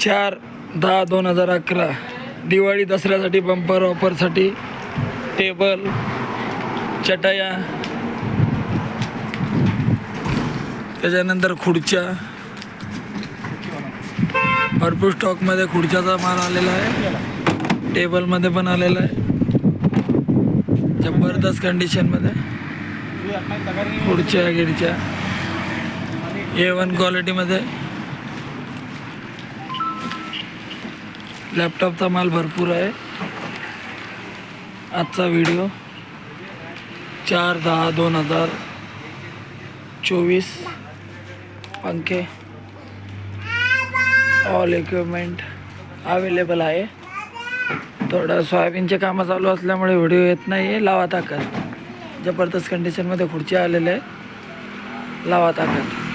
चार दहा दोन हजार अकरा. दिवाळी दसऱ्यासाठी बंपर ऑफरसाठी टेबल चटया. त्याच्यानंतर खुर्च्या. भरपूर स्टॉकमध्ये खुर्च्याचा माल आलेला आहे. टेबलमध्ये पण आलेला आहे. जबरदस्त कंडिशनमध्ये खुर्च्या गिरच्या. ए वन क्वालिटीमध्ये लॅपटॉपचा माल भरपूर आहे. आजचा व्हिडिओ चार दहा दोन हजार चोवीस. पंखे. ऑल इक्विपमेंट अवेलेबल आहे. थोडं सोयाबीनचे कामं चालू असल्यामुळे व्हिडिओ येत नाही आहे लावा ताकद. जबरदस्त कंडिशनमध्ये खुर्च्या आलेल्या आहेत लावा ताकद.